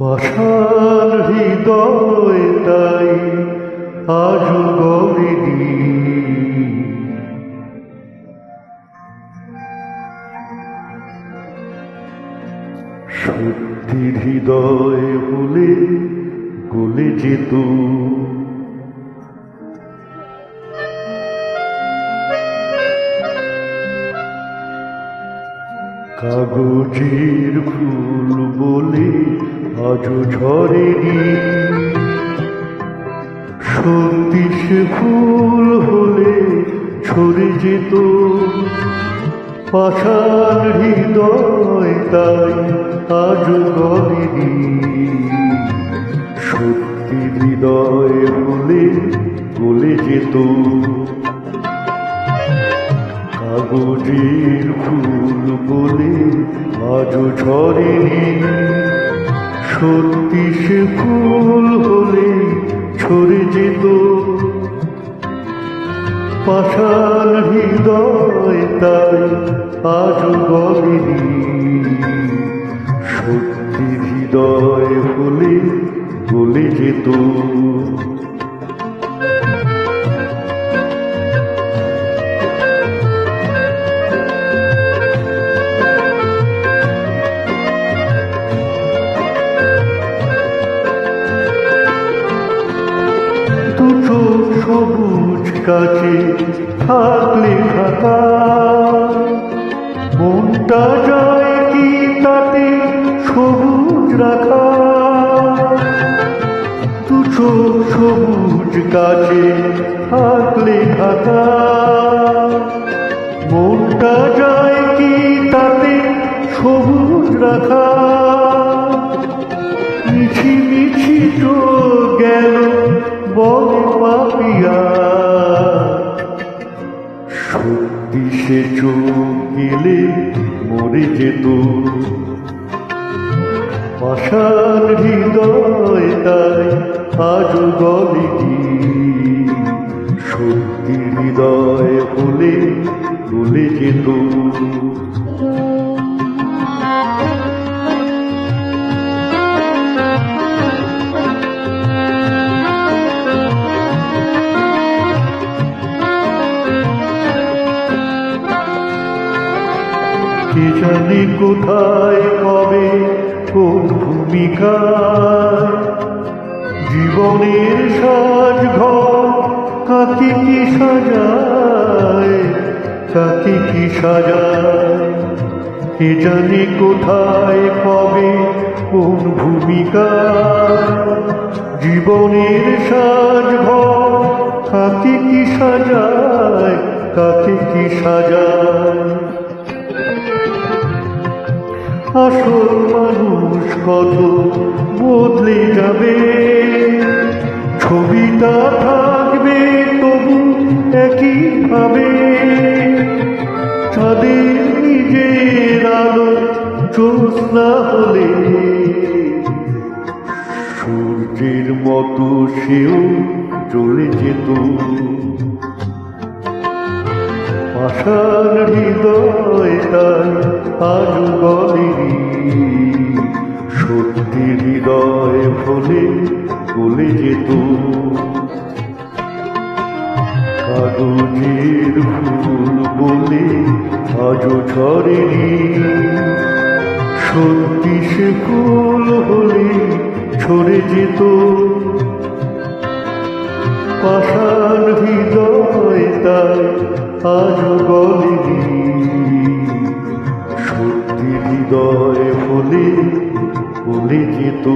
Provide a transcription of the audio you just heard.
পাষাণ হৃদয় তাই আজ গরিদি সত্যি হৃদয় হলে গলে যেত কাগজের ফুল বলে আজও ঝরে সত্যি সে ফুল হলে ছড়ে যেত। পাষাণ হৃদয় তাই আজ কাগজের ফুল বলে আজও ঝরেনি। সত্যি সে ফুল হলে ছড়ে যেত। পাষাণ হৃদয় তাই আজও গলেনি সত্যি হৃদয় হলে গলে যেত। কাছে থাকলে ঢাকা মনটা যায় কি তাতে সবুজ রাখা। দুটো সবুজ কাছে থাকলে ঢাকা মনটা যায় কি তাতে সবুজ রাখা। মিছি মিছি তো গেল বলে পাপিয়া। সত্যি সে চোখ গেলে মরে যেত। পাশার হৃদয় তাই আজ গলেনি। সত্যি হৃদয় হলে গলে যেত। জানে কোথায়, কবে, কোন ভূমিকায়? জীবনের সাজ ঘর কাকে কি সাজায়? কাকে কি সাজায়? কে জানে কোথায়, কবে, কোন ভূমিকায়? জীবনের সাজ ঘর কাকে কি সাজায়? কাকে কি সাজায়? আসল মানুষ কত বদলে যাবে? ছবিটা থাকবে তবু একই ভাবে। চাঁদের নিজের আলো জ্যোৎস্না হলে সূর্যের মতো সেও চলে যেত। পাষাণ হৃদয় তাই আজ ফলে গলে যেত কাগজের ফুল বলে আজও ঝরেনি। সত্যি সে ফুল হলে ছড়ে যেত পাষাণ হৃদয় তাই আজ গলেনি। সত্যি হৃদয় হলে বলে যেত